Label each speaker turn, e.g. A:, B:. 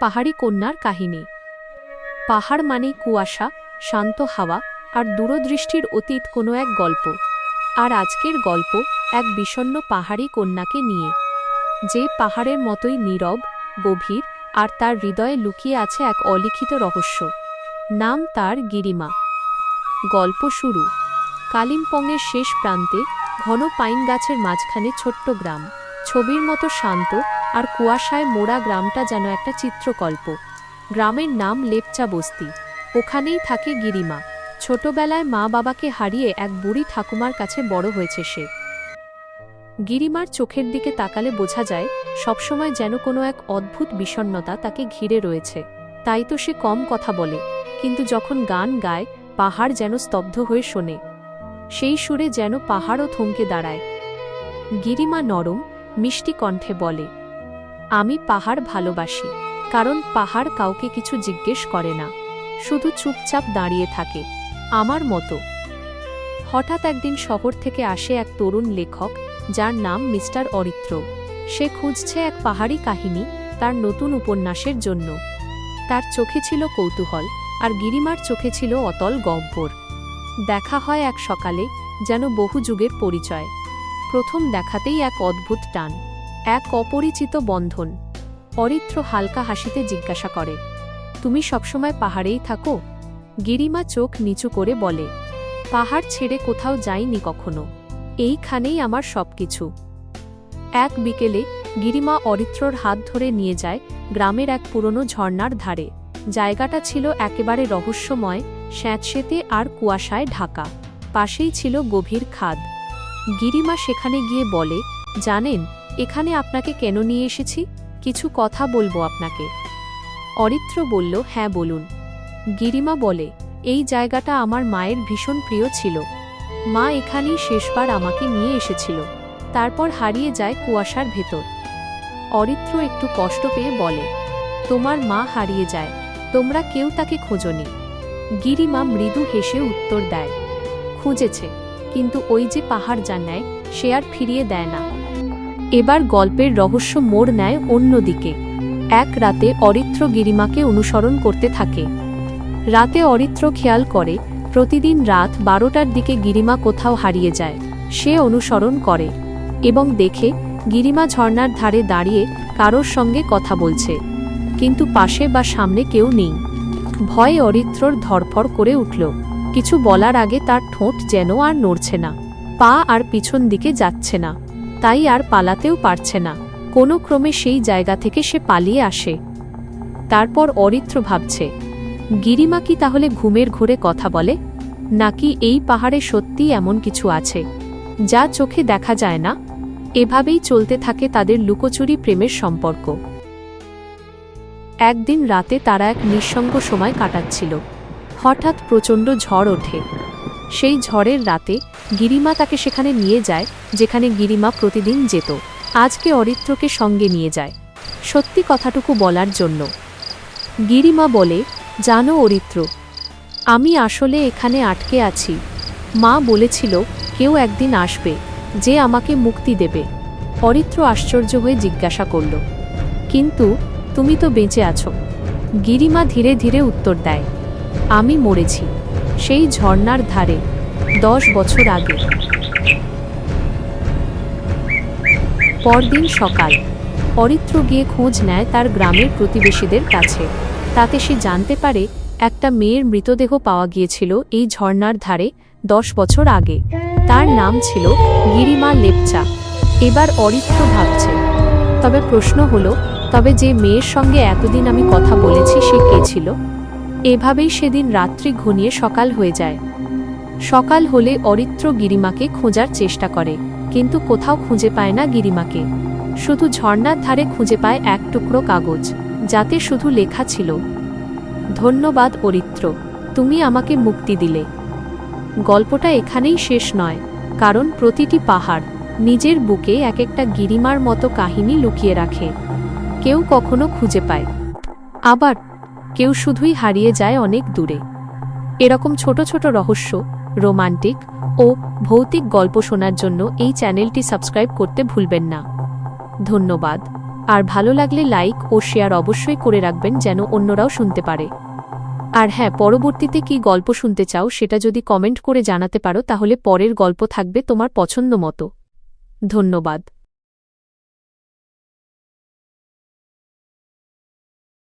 A: পাহাড়ি কন্যার কাহিনী। পাহাড় মানে কুয়াশা, শান্ত হাওয়া আর দূরদৃষ্টির অতীত কোনো এক গল্প। আর আজকের গল্প এক বিষণ্ণ পাহাড়ি কন্যাকে নিয়ে। যে পাহাড়ের মতোই নীরব, গভীর আর তার হৃদয়ে লুকিয়ে আছে এক অলিখিত রহস্য। নাম তার গিরিমা। গল্প শুরু। কালিম্পংয়ের শেষ প্রান্তে ঘন পাইন গাছের মাঝখানে ছোট্ট গ্রাম। ছবির মতো শান্ত আর কুয়াশায় মোড়া গ্রামটা যেন একটা চিত্রকল্প। গ্রামের নাম লেপচা বস্তি। ওখানেই থাকে গিরিমা। ছোটবেলায় মা বাবাকে হারিয়ে এক বুড়ি ঠাকুমার কাছে বড় হয়েছে সে। গিরিমার চোখের দিকে তাকালে বোঝা যায়, সবসময় যেন কোনো এক অদ্ভুত বিষণ্ণতা তাকে ঘিরে রয়েছে। তাই তো সে কম কথা বলে, কিন্তু যখন গান গায়, পাহাড় যেন স্তব্ধ হয়ে শোনে। সেই সুরে যেন পাহাড়ও থমকে দাঁড়ায়। গিরিমা নরম, মিষ্টি কণ্ঠে বলে আমি পাহাড় ভালোবাসি, কারণ পাহাড় কাউকে কিছু জিজ্ঞেস করে না, শুধু চুপচাপ দাঁড়িয়ে থাকে, আমার মতো। হঠাৎ একদিন শহর থেকে আসে এক তরুণ লেখক, যার নাম মিস্টার অরিত্র। সে খুঁজছে এক পাহাড়ি কাহিনী তার নতুন উপন্যাসের জন্য। তার চোখে ছিল কৌতূহল, আর গিরিমার চোখে ছিল অতল গহ্বর। দেখা হয় এক সকালে, যেন বহু যুগের পরিচয়। প্রথম দেখাতেই এক অদ্ভুত টান। এক অপরিচিত বন্ধন। অরিত্র হালকা হাসিতে জিজ্ঞাসা করে, তুমি সবসময় পাহাড়েই থাকো? গিরিমা চোখ নিচু করে বলে, পাহাড় ছেড়ে কোথাও যাইনি কখনো। এইখানেই আমার সবকিছু। এক বিকেলে গিরিমা অরিত্রর হাত ধরে নিয়ে যায় গ্রামের এক পুরনো ঝর্নার ধারে। জায়গাটা ছিল একেবারে রহস্যময়, স্যাঁতসেতে আর কুয়াশায় ঢাকা। পাশেই ছিল গভীর খাদ। গিরিমা সেখানে গিয়ে বলে, জানেন এখানে আপনাকে কেন নিয়ে এসেছি? কিছু কথা বলব আপনাকে। অরিত্র বলল হ্যাঁ বলুন। গিরিমা বলে, এই জায়গাটা আমার মায়ের ভীষণ প্রিয় ছিল। মা এখানেই শেষবার আমাকে নিয়ে এসেছিল। তারপর হারিয়ে যায় কুয়াশার ভেতর। অরিত্র একটু কষ্ট পেয়ে বলে, তোমার মা হারিয়ে যায়। তোমরা কেউ তাকে খোঁজনি। গিরিমা মৃদু হেসে উত্তর দেয়, খুঁজেছে। কিন্তু ওই যে পাহাড় জানায়, সে আর ফিরিয়ে দেয় না। এবার গল্পের রহস্য মোড় নেয় অন্যদিকে। এক রাতে অরিত্র গিরিমাকে অনুসরণ করতে থাকে। রাতে অরিত্র খেয়াল করে, প্রতিদিন রাত বারোটার দিকে গিরিমা কোথাও হারিয়ে যায়। সে অনুসরণ করে এবং দেখে গিরিমা ঝর্নার ধারে দাঁড়িয়ে কারোর সঙ্গে কথা বলছে। কিন্তু পাশে বা সামনে কেউ নেই। ভয়ে অরিত্রর ধরফর করে উঠল। কিছু বলার আগে তার ঠোঁট যেন আর নড়ছে না। পা আর পিছন দিকে যাচ্ছে না। তাই আর পালাতেও পারছে না। কোনো ক্রমে সেই জায়গা থেকে সে পালিয়ে আসে। তারপর অরিত্র ভাবছে, গিরিমা কি তাহলে ঘুমের ঘোরে কথা বলে? নাকি এই পাহাড়ে সত্যি এমন কিছু আছে, যা চোখে দেখা যায় না? এভাবেই চলতে থাকে তাদের লুকোচুরি প্রেমের সম্পর্ক। একদিন রাতে তারা এক নিঃসঙ্গ সময় কাটাচ্ছিল। হঠাৎ প্রচণ্ড ঝড় ওঠে। সেই ঝড়ের রাতে গিরিমা তাকে সেখানে নিয়ে যায়, যেখানে গিরিমা প্রতিদিন যেত। আজকে অরিত্রকে সঙ্গে নিয়ে যায়। সত্যি কথাটুকু বলার জন্য। গিরিমা বলে, জানো অরিত্র, আমি আসলে এখানে আটকে আছি। মা বলেছিল, কেউ একদিন আসবে, যে আমাকে মুক্তি দেবে। অরিত্র আশ্চর্য হয়ে জিজ্ঞাসা করল, কিন্তু তুমি তো বেঁচে আছো? গিরিমা ধীরে ধীরে উত্তর দেয়, আমি মরেছি। সেই ঝর্ণার ধারে, দশ বছর আগে। পরদিন সকাল, অরিত্র গিয়ে খোঁজ নেয় তার গ্রামের প্রতিবেশীদের কাছে। তাতে সে জানতে পারে, একটা মেয়ের মৃতদেহ পাওয়া গিয়েছিল এই ঝর্ণার ধারে, দশ বছর আগে। তার নাম ছিল গিরিমা লেপচা। এবার অরিত্র ভাবছে, তবে প্রশ্ন হলো, তবে যে মেয়ের সঙ্গে এতদিন আমি কথা বলেছি, সে কে ছিল? এভাবেই সেদিন রাত্রি ঘনিয়ে সকাল হয়ে যায়। সকাল হলে অরিত্র গিরিমাকে খোঁজার চেষ্টা করে, কিন্তু কোথাও খুঁজে পায় না গিরিমাকে। শুধু ঝর্ণার ধারে খুঁজে পায় এক টুকরো কাগজ, যাতে শুধু লেখা ছিল, ধন্যবাদ অরিত্র, তুমি আমাকে মুক্তি দিলে। গল্পটা এখানেই শেষ নয়, কারণ প্রতিটি পাহাড় নিজের বুকে এক একটা গিরিমার মতো কাহিনী লুকিয়ে রাখে, কেউ কখনো খুঁজে পায়। আবার কেউ শুধুই হারিয়ে যায় অনেক দূরে। এরকম ছোট ছোট রহস্য, রোমান্টিক ও ভৌতিক গল্প শোনার জন্য এই চ্যানেলটি সাবস্ক্রাইব করতে ভুলবেন না। ধন্যবাদ। আর ভালো লাগলে লাইক ও শেয়ার অবশ্যই করে রাখবেন যেন অন্যরাও শুনতে পারে। আর হ্যাঁ পরবর্তীতে কি গল্প শুনতে চাও সেটা যদি কমেন্ট করে জানাতে পারো তাহলে পরের গল্প থাকবে তোমার পছন্দ মতো। ধন্যবাদ।